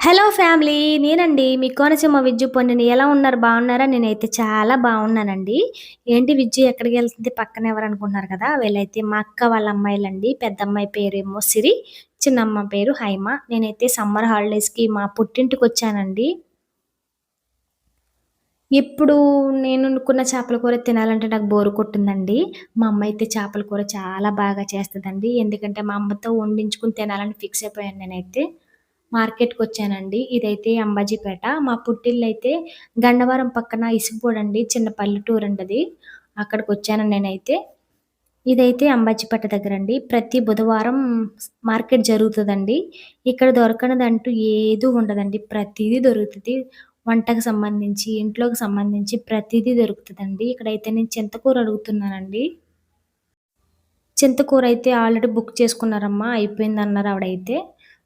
Hello family నేనండి మీ కోనసీమ విద్యు పొందిని. ఎలా ఉన్నారు? బాగున్నారా? నేనైతే చాలా బాగున్నానండి. ఏంటి విద్యు ఎక్కడికి వెళ్తుంది? పక్కన ఎవరు అనుకుంటున్నారు కదా? వీళ్ళైతే మా అక్క వాళ్ళ అమ్మాయిలండి. పెద్ద అమ్మాయి పేరేమో సిరి చిన్నమ్మ పేరు హైమ. నేనైతే సమ్మర్ హాలిడేస్కి మా పుట్టింటికి వచ్చానండి. ఇప్పుడు నేను అనుకున్న చేపల కూర తినాలంటే నాకు బోరు కొట్టిందండి. మా అమ్మ అయితే చేపల కూర చాలా బాగా చేస్తుందండి. ఎందుకంటే మా అమ్మతో వండించుకుని తినాలని ఫిక్స్ అయిపోయాను నేనైతే. మార్కెట్కి వచ్చానండి ఇదైతే అంబాజీపేట. మా పుట్టిల్లు అయితే గండవరం పక్కన ఇసుకుపోడండి చిన్న పల్లెటూరు అండి అక్కడికి వచ్చాను నేనైతే. ఇదైతే అంబాజీపేట దగ్గర అండి ప్రతి బుధవారం మార్కెట్ జరుగుతుందండి. ఇక్కడ దొరకనదంటూ ఏదో ఉండదండి. ప్రతిదీ దొరుకుతుంది. వంటకు సంబంధించి ఇంట్లోకి సంబంధించి ప్రతిదీ దొరుకుతుందండి. ఇక్కడైతే నేను చింతకూర అడుగుతున్నానండి. చింతకూర అయితే ఆల్రెడీ బుక్ చేసుకున్నారమ్మా. అయిపోయింది అన్నారు ఆవిడైతే.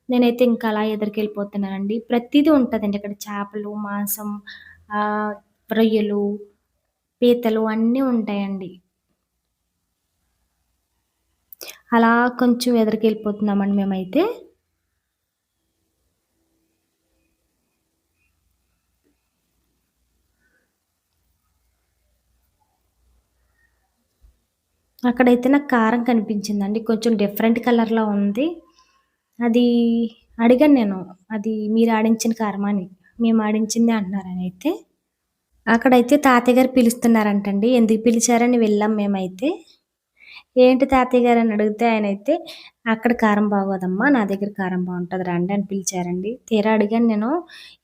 నేనైతే ఇంకా అలా ఎదురుకెళ్ళిపోతున్నానండి. ప్రతిదీ ఉంటుందండి ఇక్కడ చేపలు మాంసం రొయ్యలు పీతలు అన్నీ ఉంటాయండి. అలా కొంచెం ఎదురుకెళ్ళిపోతున్నామండి మేమైతే. అక్కడైతే నాకు కారం కనిపించిందండి. కొంచెం డిఫరెంట్ కలర్లో ఉంది. అది అడిగాను నేను అది మీరు ఆడించిన కారమా అని మేము ఆడించింది అంటున్నారని అయితే అక్కడైతే తాతయ్య గారు పిలుస్తున్నారంటండి ఎందుకు పిలిచారని వెళ్ళాం మేమైతే. ఏంటి తాతయ్య గారు అని అడిగితే ఆయన అయితే అక్కడ కారం బాగోదమ్మా నా దగ్గర కారం బాగుంటుంది రండి అని పిలిచారండి. తీరా అడిగాను నేను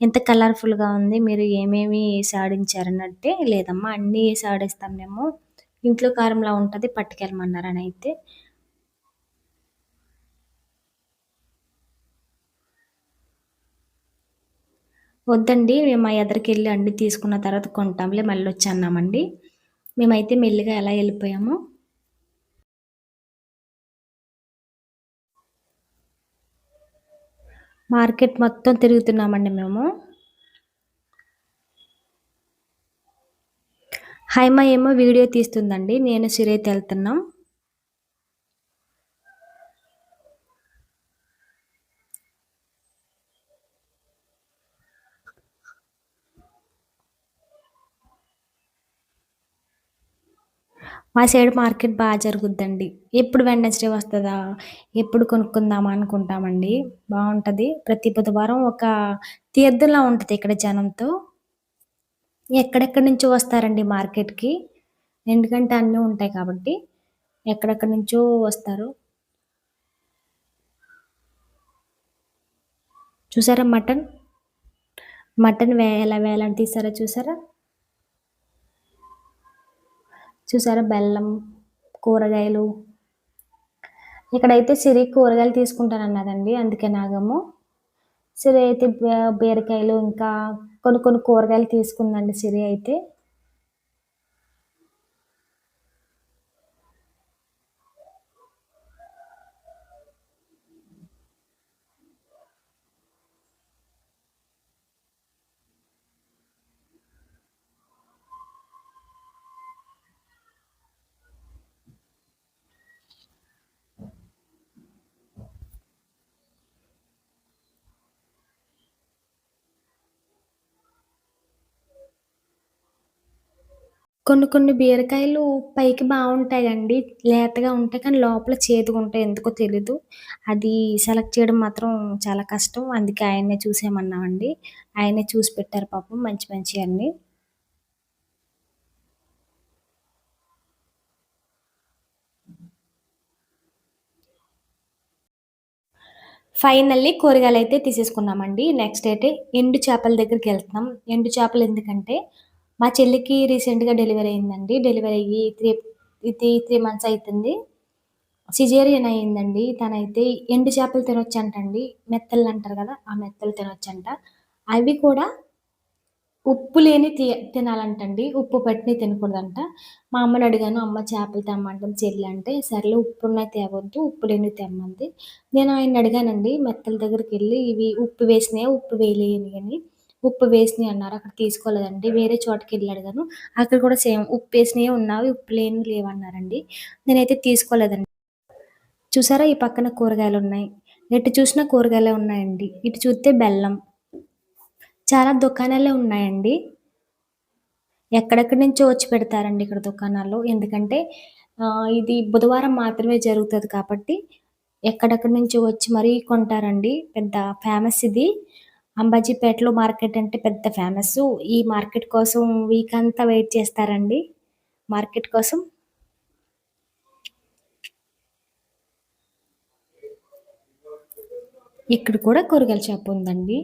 ఎంత కలర్ఫుల్గా ఉంది మీరు ఏమేమి వేసి ఆడించారనంటే లేదమ్మా అన్నీ వేసి ఆడిస్తాం మేము ఇంట్లో కారంలా ఉంటుంది పట్టుకెళ్ళమన్నారని అయితే. వద్దండి మేము మా ఎదరికి వెళ్ళి అన్ని తీసుకున్న తర్వాత కొంటాంలే మళ్ళీ వచ్చి అన్నామండి మేమైతే మెల్లిగా ఎలా వెళ్ళిపోయాము. మార్కెట్ మొత్తం తిరుగుతున్నామండి మేము. హైమ ఏమో వీడియో తీస్తుందండి నేను సిరైతే వెళ్తున్నాం. మా సైడ్ మార్కెట్ బాగా జరుగుద్దండి. ఎప్పుడు వెండస్డే వస్తుందా ఎప్పుడు కొనుక్కుందామా అనుకుంటామండి. బాగుంటుంది. ప్రతి బుధవారం ఒక తీర్థంలా ఉంటుంది ఇక్కడ జనంతో. ఎక్కడెక్కడి నుంచో వస్తారండి మార్కెట్కి. ఎందుకంటే అన్నీ ఉంటాయి కాబట్టి ఎక్కడెక్కడి నుంచో వస్తారు. చూసారా మటన్? మటన్ వే ఎలా తీసారా చూసారా? చూసారా? బెల్లం కూరగాయలు. ఇక్కడైతే సిరి కూరగాయలు తీసుకుంటానన్నదండి అందుకే నాగము సిరి అయితే బీరకాయలు ఇంకా కొన్ని కొన్ని కూరగాయలు తీసుకుందండి సిరి అయితే. కొన్ని కొన్ని బీరకాయలు పైకి బాగుంటాయండి లేతగా ఉంటాయి కానీ లోపల ఉంటాయి ఎందుకో తెలీదు. అది సెలెక్ట్ చేయడం మాత్రం చాలా కష్టం. అందుకే ఆయన్నే చూసేయమన్నామండి. ఆయనే చూసి పెట్టారు పాపం మంచి మంచియన్నీ. ఫైనల్లీ కూరగాయలు అయితే తీసేసుకున్నామండి. నెక్స్ట్ అయితే ఎండు చేపల వెళ్తున్నాం ఎండు చేపలు ఎందుకంటే మా చెల్లికి రీసెంట్‌గా డెలివరీ అయిందండి. డెలివరీ అయ్యి త్రీ త్రీ త్రీ మంత్స్ అవుతుంది సిజేరియన్ అయిందండి. తనైతే ఎండు చేపలు తినొచ్చంటండి. మెత్తలు అంటారు కదా! ఆ మెత్తలు తినొచ్చంట. అవి కూడా ఉప్పు లేని తి తినాలంటండి. ఉప్పు పట్టిని తినకూడదంట. మా అమ్మని అడిగాను, "అమ్మ చేపలు తెమ్మంటాం చెల్లి" అంటే, "సర్లే ఉన్నాయి తేవద్దు, ఉప్పు లేని తెమ్మంది." నేను ఆయన్ని అడిగానండి మెత్తల వెళ్ళి "ఇవి ఉప్పు వేసినాయా? ఉప్పు వేయలేని అని. ఉప్పు వేసినవి అన్నారు. అక్కడ తీసుకోలేదండి. వేరే చోటకి వెళ్ళి అడిగాను అక్కడ కూడా సేమ్ ఉప్పు వేసినవి ఉన్నావి. ఉప్పు లేని లేవన్నారండి. నేనైతే తీసుకోలేదండి. చూసారా ఈ పక్కన కూరగాయలు ఉన్నాయి. ఎటు చూసినా కూరగాయలే ఉన్నాయండి. ఇటు చూస్తే బెల్లం. చాలా దుకాణాలే ఉన్నాయండి. ఎక్కడెక్కడి నుంచో వచ్చి పెడతారండి ఇక్కడ దుకాణాల్లో. ఎందుకంటే ఇది బుధవారం మాత్రమే జరుగుతుంది కాబట్టి ఎక్కడెక్కడి నుంచో వచ్చి మరీ కొంటారండి. పెద్ద ఫేమస్ ఇది. అంబాజీపేటలో మార్కెట్ అంటే పెద్ద ఫేమస్ ఈ మార్కెట్ కోసం వీక్ అంతా వెయిట్ చేస్తారండి. మార్కెట్ కోసం. ఇక్కడ కూడా కూరగాయల షాప్ ఉందండి.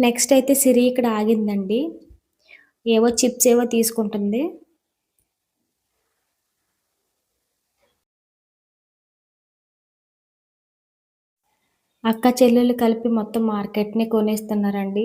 నెక్స్ట్ అయితే సిరి ఇక్కడ ఆగిందండి. ఏవో చిప్స్ ఏవో తీసుకుంటుంది. అక్క చెల్లెళ్ళు కలిపి మొత్తం మార్కెట్‌ని కొనేస్తున్నారండి.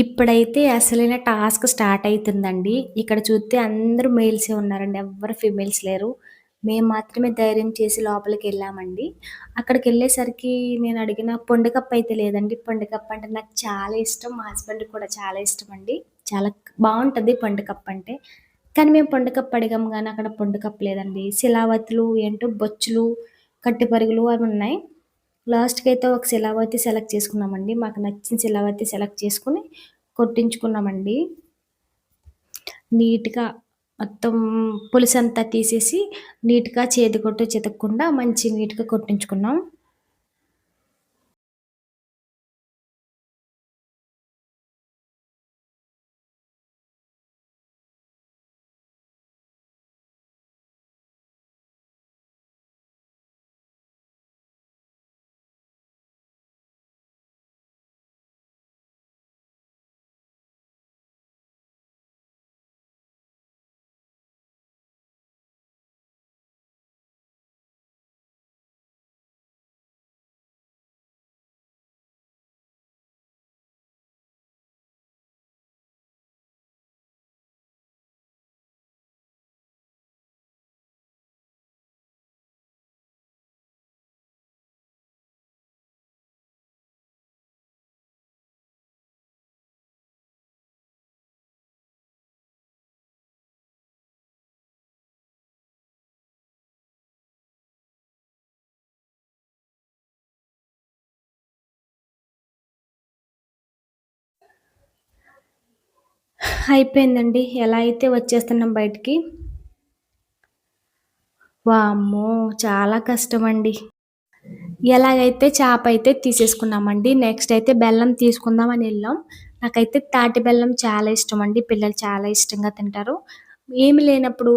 ఇప్పుడైతే అసలైన టాస్క్ స్టార్ట్ అవుతుందండి ఇక్కడ చూస్తే అందరూ మేల్సే ఉన్నారండి. ఎవ్వరు ఫీమేల్స్ లేరు. మేము మాత్రమే ధైర్యం చేసి లోపలికి వెళ్ళామండి అక్కడికి వెళ్ళేసరికి నేను అడిగిన పొండుకప్ప అయితే లేదండి. పొండుకప్ప అంటే నాకు చాలా ఇష్టం. మా హస్బెండ్ కూడా చాలా ఇష్టం అండి చాలా బాగుంటుంది పొండుకప్ప అంటే. కానీ మేము పొండుకప్ప అడిగాం కానీ అక్కడ పొండుకప్ప లేదండి. శిలావతులు ఏంటో బొచ్చులు, కట్టెపరుగులు అవి ఉన్నాయి. లాస్ట్కి అయితే ఒక శిలావతి సెలెక్ట్ చేసుకున్నామండి. మాకు నచ్చిన శిలావతి సెలెక్ట్ చేసుకొని కొట్టించుకున్నామండి. నీట్‌గా మొత్తం పులుసంతా తీసేసి నీట్‌గా చేతి కొట్టు చెతకకుండా మంచి నీట్‌గా కొట్టించుకున్నాం. అయిపోయిందండి. ఎలా అయితే వచ్చేస్తున్నాం బయటికి. వామ్మో! చాలా కష్టమండి. ఎలాగైతే చేప అయితే తీసేసుకున్నామండి. నెక్స్ట్ అయితే బెల్లం తీసుకుందామని వెళ్ళాం నాకైతే తాటి బెల్లం చాలా ఇష్టం అండి పిల్లలు చాలా ఇష్టంగా తింటారు. ఏమి లేనప్పుడు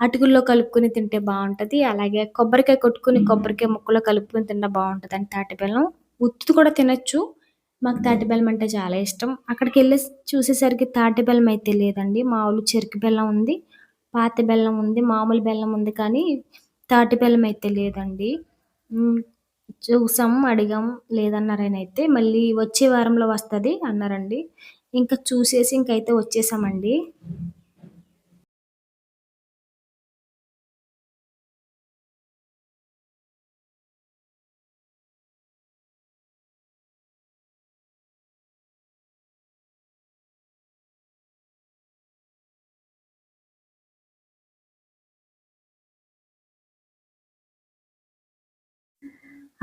అటుకుల్లో కలుపుకొని తింటే బాగుంటుంది అలాగే కొబ్బరికాయ కొట్టుకొని కొబ్బరికాయ ముక్కలో కలుపుకొని బాగుంటుంది అండి తాటి బెల్లం. ఉత్తిది కూడా తినొచ్చు. మాకు తాటి బెల్లం అంటే చాలా ఇష్టం. అక్కడికి వెళ్ళి చూసేసరికి తాటి బెల్లం అయితే లేదండి. మామూలు చెరుకు బెల్లం ఉంది పాత బెల్లం ఉంది మామూలు బెల్లం ఉంది కానీ తాటి బెల్లం అయితే లేదండి. చూసాం అడిగాం లేదన్నారు ఆయన అయితే మళ్ళీ వచ్చే వారంలో వస్తుంది అన్నారండి. ఇంకా చూసేసి ఇంకైతే వచ్చేసామండి.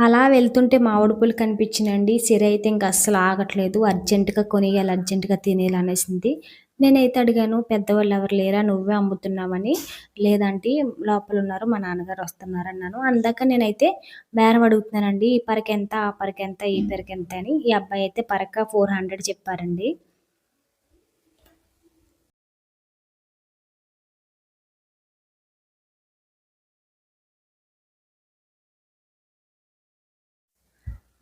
అలా వెళ్తుంటే మామిడి పూలు కనిపించినండి సిరి అయితే ఇంక అస్సలు ఆగట్లేదు. అర్జెంటుగా కొనియాలి అర్జెంటుగా తినేయాలి అనేసింది నేనైతే అడిగాను పెద్దవాళ్ళు ఎవరు లేరా? నువ్వే అమ్ముతున్నావని. లేదంటే లోపల ఉన్నారు మా నాన్నగారు వస్తున్నారు అన్నాను అందాక నేనైతే బేరం అడుగుతున్నానండి ఈ పరకెంత ఆ పరకెంత ఈ పరకెంత అని. ఈ అబ్బాయి అయితే పరక ఫోర్ హండ్రెడ్ చెప్పారండి.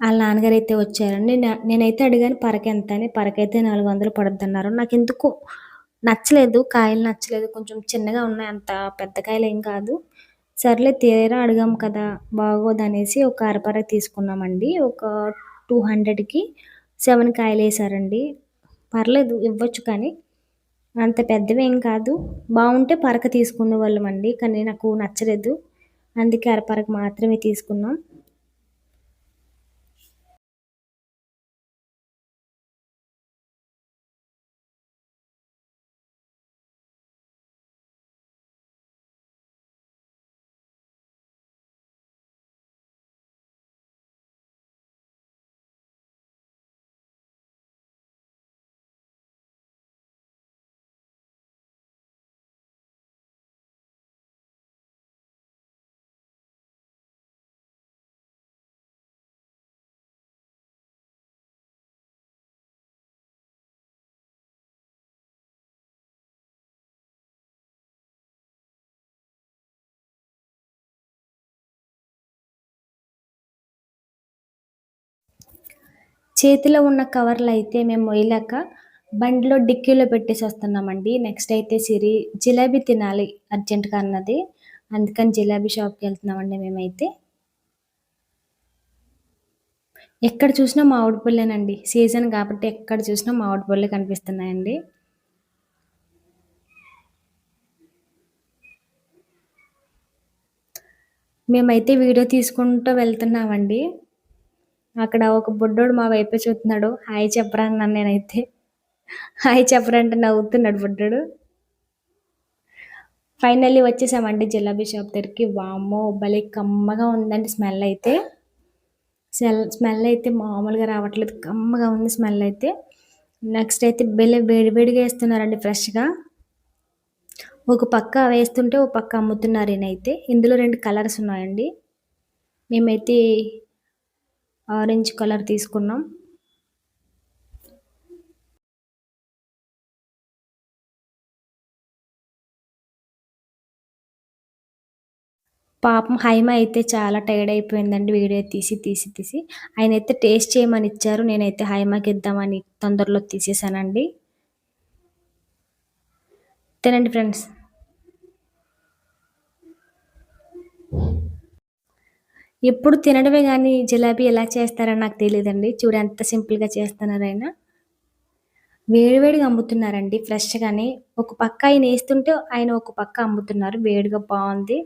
వాళ్ళ నాన్నగారు అయితే వచ్చారండి నేనైతే అడిగాను పరక ఎంత అని? పరకైతే నాలుగు వందలు పడుద్ది అన్నారు నాకు ఎందుకు నచ్చలేదు కాయలు నచ్చలేదు. కొంచెం చిన్నగా ఉన్నాయి అంత పెద్ద కాయలు ఏం కాదు. సర్లే తీరా అడిగాం కదా బాగోదు అనేసి ఒక అరపర తీసుకున్నామండి. ఒక టూ హండ్రెడ్కి సెవెన్ కాయలు వేసారండి పర్లేదు ఇవ్వచ్చు కానీ అంత పెద్దవి ఏం కాదు. బాగుంటే పరక తీసుకునే వాళ్ళం అండి కానీ నాకు నచ్చలేదు. అందుకే అరపరకు మాత్రమే తీసుకున్నాం. చేతిలో ఉన్న కవర్లు అయితే మేము మొయ్యలేక బండిలో డిక్కీలో పెట్టేసి వస్తున్నామండి. నెక్స్ట్ అయితే సిరి జిలేబీ తినాలి అర్జెంటుగా అన్నది. అందుకని జిలేబీ షాప్కి వెళ్తున్నామండి మేమైతే. ఎక్కడ చూసినా మామిడి పళ్ళేనండి. సీజన్ కాబట్టి ఎక్కడ చూసినా మామిడి పళ్ళే కనిపిస్తున్నాయండి. మేమైతే వీడియో తీసుకుంటూ వెళ్తున్నామండి. అక్కడ ఒక బుడ్డోడు మా వైపే చూస్తున్నాడు. హాయ్ చెప్పరా అన్నాను నేనైతే. హాయ్ చెప్పరా అంటే నవ్వుతున్నాడు బుడ్డోడు. ఫైనల్లీ వచ్చేసామండి జిలాబీ షాప్ దగ్గరికి. వామ్మో భలే కమ్మగా ఉందండి స్మెల్ అయితే. స్మెల్ స్మెల్ అయితే మామూలుగా రావట్లేదు. కమ్మగా ఉంది స్మెల్ అయితే. నెక్స్ట్ అయితే బెల్ల వేడి వేడిగా వేస్తున్నారండి ఫ్రెష్గా. ఒక పక్క వేస్తుంటే ఒక పక్క అమ్ముతున్నారు ఈయనైతే. ఇందులో రెండు కలర్స్ ఉన్నాయండి. మేమైతే ఆరెంజ్ కలర్ తీసుకున్నాం. పాపం హైమ అయితే చాలా టైర్డ్ అయిపోయిందండి వీడియో తీసి తీసి తీసి. ఆయన అయితే టేస్ట్ చేయమని ఇచ్చారు నేనైతే హైమాకి ఇద్దామని తొందరలో తీసేసానండి తినండి ఫ్రెండ్స్. ఎప్పుడు తినడమే కానీ జిలాబీ ఎలా చేస్తారని నాకు తెలియదండి చూడు ఎంత సింపుల్గా చేస్తున్నారు ఆయన వేడివేడిగా అమ్ముతున్నారండి ఫ్రెష్గానే. ఒక పక్క ఆయన వేస్తుంటే ఆయన ఒక పక్క అమ్ముతున్నారు వేడిగా బాగుంది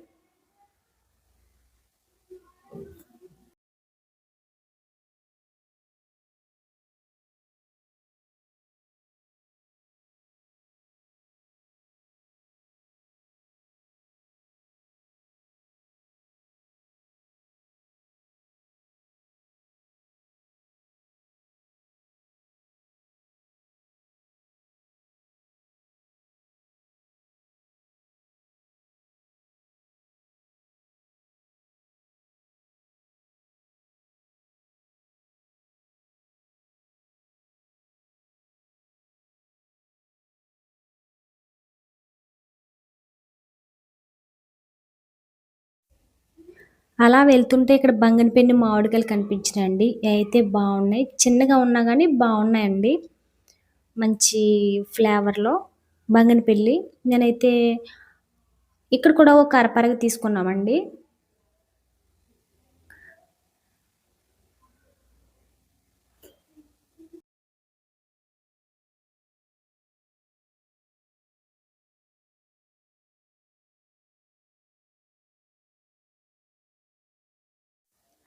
అలా వెళ్తుంటే ఇక్కడ బంగినపల్లి మామిడికాయలు కనిపించినాయండి. అయితే బాగున్నాయి. చిన్నగా ఉన్నా కానీ బాగున్నాయండి. మంచి ఫ్లేవర్‌లో బంగినపల్లి. నేనైతే ఇక్కడ కూడా ఒక అరపరగ తీసుకున్నామండి.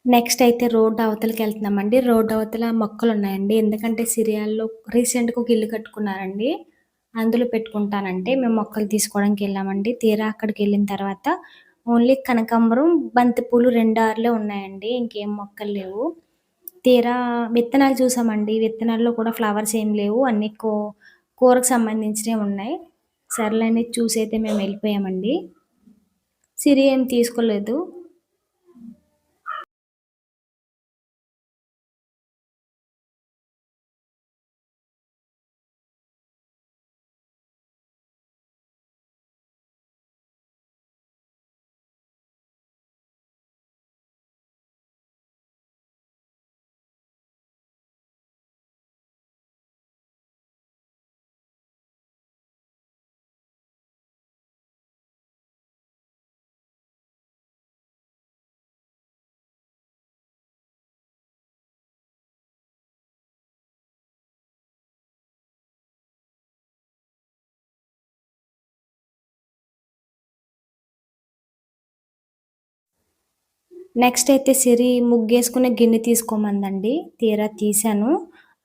నెక్స్ట్ అయితే రోడ్ అవతలకి వెళ్తున్నామండి. రోడ్ అవతల మొక్కలు ఉన్నాయండి ఎందుకంటే సిరియాల్లో రీసెంట్‌గా ఒక ఇల్లు కట్టుకున్నారండి. అందులో పెట్టుకుంటానంటే మేము మొక్కలు తీసుకోవడానికి వెళ్ళామండి. తీరా అక్కడికి వెళ్ళిన తర్వాత ఓన్లీ కనకాంబరం, బంతిపూలు రెండు ఆరులే ఉన్నాయండి. ఇంకేం మొక్కలు లేవు. తీరా విత్తనాలు చూసామండి. విత్తనాల్లో కూడా ఫ్లవర్స్ ఏం లేవు. అన్ని కూ కూరకు సంబంధించినవి ఉన్నాయి. సర్లే చూసి చూసైతే మేము వెళ్ళిపోయామండి. సిరి ఏం తీసుకోలేదు. నెక్స్ట్ అయితే సిరి ముగ్గేసుకునే గిన్నె తీసుకోమందండి. తీరా తీశాను.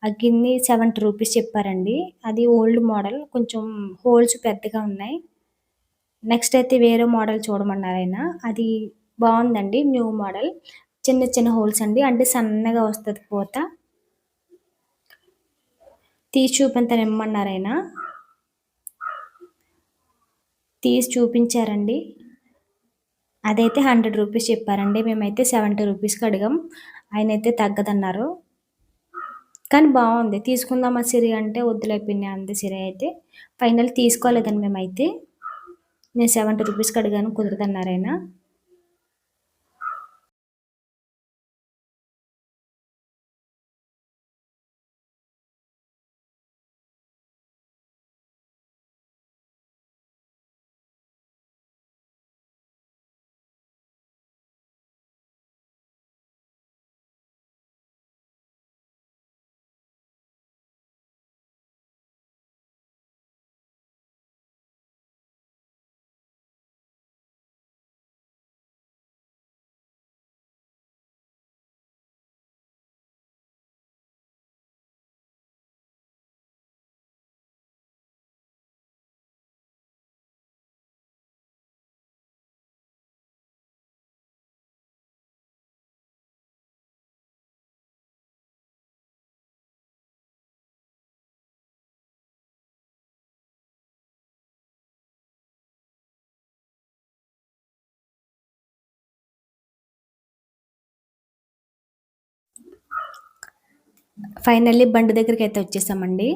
ఆ గిన్నె సెవెంటీ రూపీస్ చెప్పారండి. అది ఓల్డ్ మోడల్. కొంచెం హోల్స్ పెద్దగా ఉన్నాయి. నెక్స్ట్ అయితే వేరే మోడల్ చూడమన్నారైనా అది బాగుందండి. New model. చిన్న చిన్న హోల్స్ అండి. అంటే సన్నగా వస్తుంది పూత. తీసి చూపించనిమ్మన్నారాయన. తీసి చూపించారండి. అదైతే హండ్రెడ్ రూపీస్ చెప్పారండి. మేమైతే సెవెంటీ రూపీస్‌కి అడిగాం. అయితే తగ్గదన్నారు. కానీ బాగుంది. తీసుకుందామా సిరి అంటే వద్దులే అంది సిరి అయితే. ఫైనల్ తీసుకోలేదండి మేమైతే. నేను సెవెంటీ రూపీస్‌కి అడిగాను కుదరదన్నారాయన. ఫైనల్లీ బండి దగ్గరికి అయితే వచ్చేసామండి.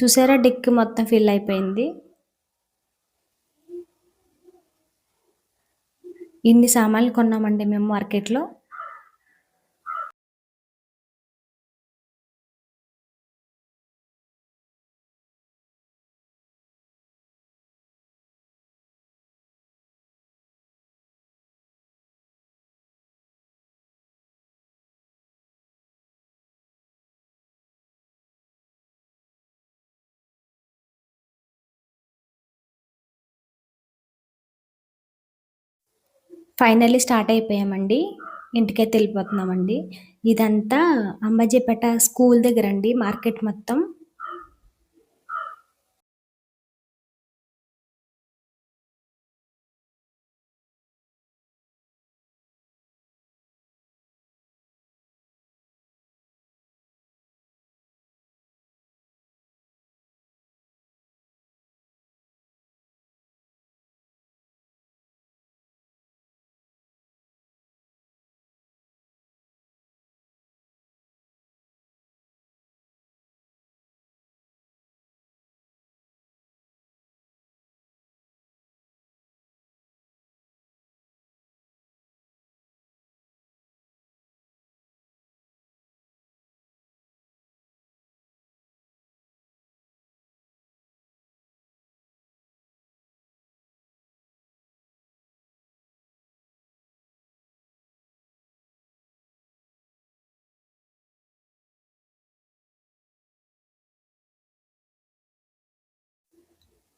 చూసారా డిక్కి మొత్తం ఫిల్ అయిపోయింది. ఇన్ని సామాన్లు కొన్నామండి మేము మార్కెట్‌లో. ఫైనల్లీ స్టార్ట్ అయిపోయామండి. ఇంటికైతే వెళ్ళిపోతున్నామండి. ఇదంతా అంబాజీపేట స్కూల్ దగ్గర అండి మార్కెట్ మొత్తం.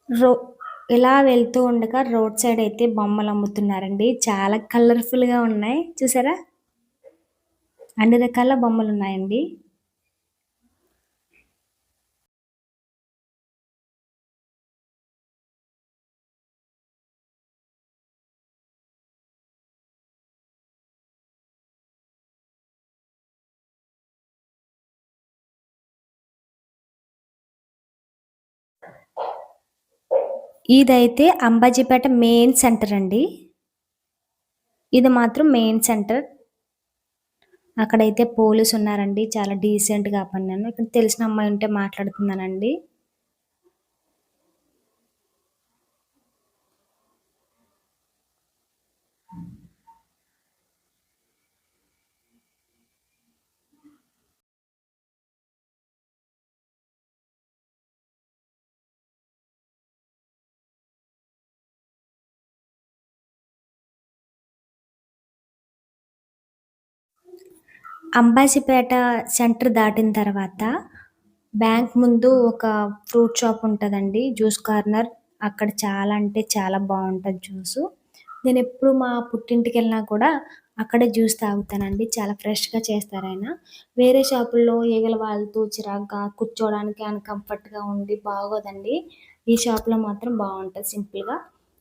రో ఇలా వెళ్తూ ఉండగా రోడ్ సైడ్ అయితే బొమ్మలు అమ్ముతున్నారండి. చాలా కలర్ఫుల్గా ఉన్నాయి. చూసారా? అన్ని రకాల బొమ్మలు ఉన్నాయండి. ఇదైతే అంబాజీపేట మెయిన్ సెంటర్ అండి. ఇది మాత్రం మెయిన్ సెంటర్. అక్కడైతే పోలీస్ ఉన్నారండి చాలా డీసెంట్గా పన్నాను ఇక్కడ తెలిసిన అమ్మాయి ఉంటే మాట్లాడుతున్నానండి. అంబాజీపేట సెంటర్ దాటిన తర్వాత బ్యాంక్ ముందు ఒక ఫ్రూట్ షాప్ ఉంటుందండి జ్యూస్ కార్నర్. అక్కడ చాలా అంటే చాలా బాగుంటుంది జ్యూస్. నేను ఎప్పుడు మా పుట్టింటికి వెళ్ళినా కూడా అక్కడే జ్యూస్ తాగుతానండి చాలా ఫ్రెష్గా చేస్తారు ఆయన. వేరే షాపుల్లో ఈగల వాళ్ళతో చిరాగ్గా కూర్చోవడానికి అన్కంఫర్ట్గా ఉండి బాగోదండి. ఈ షాప్లో మాత్రం బాగుంటుంది సింపుల్గా.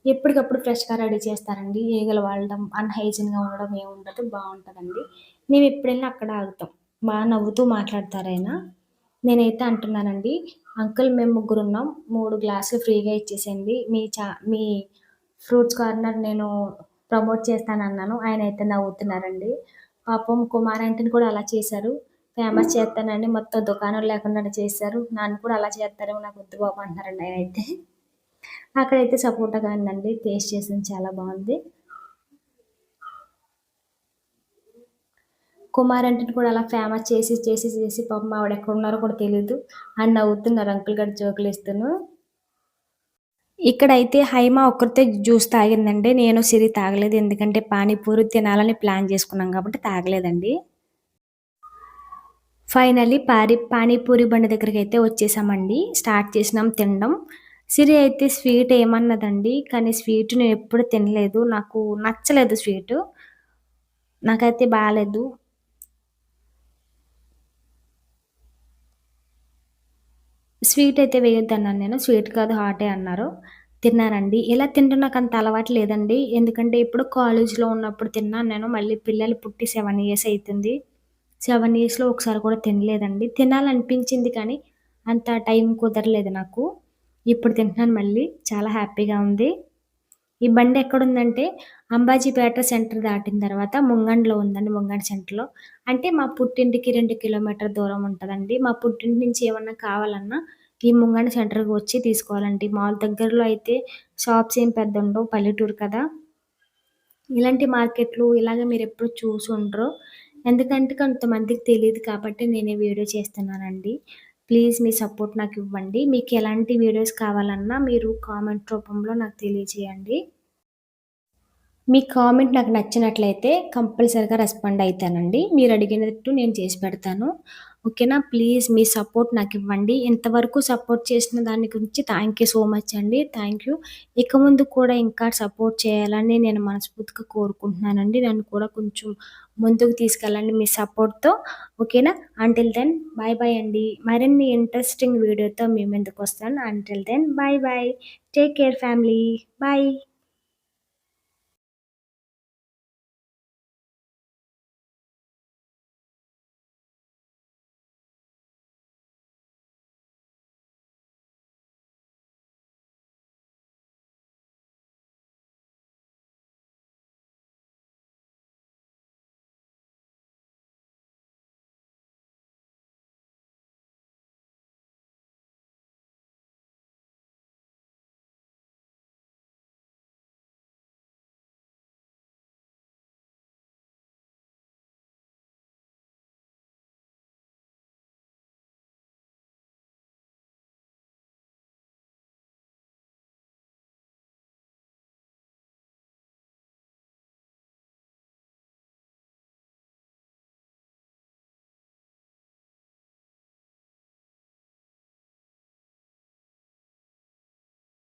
ఎప్పటికప్పుడు ఫ్రెష్గా రెడీ చేస్తారండి ఈగలు వాడడం అన్హైజీన్గా ఉండడం ఏముండదు ఉండదు బాగుంటుందండి. మేము ఎప్పుడైనా అక్కడ ఆగుతాం. బాగా నవ్వుతూ మాట్లాడతారు ఆయన. నేనైతే అంటున్నానండి అంకుల్ మేము ముగ్గురు ఉన్నాం. మూడు గ్లాసులు ఫ్రీగా ఇచ్చేసేయండి. మీ చా మీ ఫ్రూట్స్ కార్నర్ నేను ప్రమోట్ చేస్తానన్నాను. ఆయన అయితే నవ్వుతున్నారండి. పాపం కుమార్ ఆంటీని కూడా అలా చేశారు. ఫేమస్ చేస్తానండి. మొత్తం దుకాణం లేకుండా చేశారు. నన్ను కూడా అలా చేస్తారు. నాకు వద్దు బాబు అంటున్నారండి ఆయన అయితే అక్కడైతే సపోర్ట్గా ఉందండి. టేస్ట్ చేసింది చాలా బాగుంది. కుమార్ అంటే కూడా అలా ఫేమస్ చేసి చేసి చేసి పాపం ఆవిడ ఎక్కడ ఉన్నారో కూడా తెలియదు అని నవ్వుతున్నారు అంకుల్ గారు జోకులు ఇస్తాను ఇక్కడైతే హైమా ఒక్కరితే జ్యూస్ తాగిందండి. నేను సిరి తాగలేదు. ఎందుకంటే పానీపూరి తినాలని ప్లాన్ చేసుకున్నాం కాబట్టి తాగలేదండి. ఫైనలీ పారి పానీపూరి బండి దగ్గరికి అయితే వచ్చేసామండి. స్టార్ట్ చేసినాం తినడం. సిరి అయితే స్వీట్ ఏమన్నదండి. కానీ స్వీట్ నేను ఎప్పుడు తినలేదు. నాకు నచ్చలేదు స్వీటు నాకైతే బాగాలేదు. స్వీట్ అయితే వేయొద్దన్నాను నేను. స్వీట్ కాదు హాటే అన్నారు. తిన్నానండి ఇలా తింటే నాకు అంత అలవాటు లేదండి. ఎందుకంటే ఇప్పుడు కాలేజీలో ఉన్నప్పుడు తిన్నాను నేను. మళ్ళీ పిల్లలు పుట్టి సెవెన్ ఇయర్స్ అవుతుంది సెవెన్ ఇయర్స్లో ఒకసారి కూడా తినలేదండి. తినాలనిపించింది కానీ అంత టైం కుదరలేదు నాకు. ఇప్పుడు తింటున్నాను మళ్ళీ. చాలా హ్యాపీగా ఉంది. ఈ బండి ఎక్కడుందంటే అంబాజీపేట సెంటర్ దాటిన తర్వాత ముంగండ్లో ఉందండి ముంగండ్ సెంటర్లో. అంటే మా పుట్టింటికి రెండు కిలోమీటర్ దూరం ఉంటుందండి. మా పుట్టింటి నుంచి ఏమన్నా కావాలన్నా ఈ ముంగండ్ సెంటర్కి వచ్చి తీసుకోవాలండి. మాల్ దగ్గరలో అయితే షాప్స్ ఏం పెద్ద ఉండవు పల్లెటూరు కదా. ఇలాంటి మార్కెట్లు ఇలాగ మీరు ఎప్పుడు చూసి ఉండరు ఎందుకంటే కొంతమందికి తెలియదు కాబట్టి నేనే వీడియో చేస్తున్నానండి. ప్లీజ్ మీ సపోర్ట్ నాకు ఇవ్వండి. మీకు ఎలాంటి వీడియోస్ కావాలన్నా మీరు కామెంట్ రూపంలో నాకు తెలియజేయండి. మీ కామెంట్ నాకు నచ్చినట్లయితే కంపల్సరిగా రెస్పాండ్ అవుతానండి మీరు అడిగినట్టు నేను చేసి పెడతాను. ఓకేనా? ప్లీజ్ మీ సపోర్ట్ నాకు ఇవ్వండి. ఇంతవరకు సపోర్ట్ చేసిన దాని గురించి థ్యాంక్ యూ సో మచ్ అండి. థ్యాంక్ యూ ఇక ముందు కూడా ఇంకా సపోర్ట్ చేయాలని నేను మనస్ఫూర్తిగా కోరుకుంటున్నానండి. నన్ను కూడా కొంచెం ముందుకు తీసుకెళ్ళండి మీ సపోర్ట్తో. ఓకేనా? అంటిల్ దెన్ బాయ్ బాయ్ అండి. మరిన్ని ఇంట్రెస్టింగ్ వీడియోతో మేము ఎందుకు వస్తాను? Until then bye bye take care family bye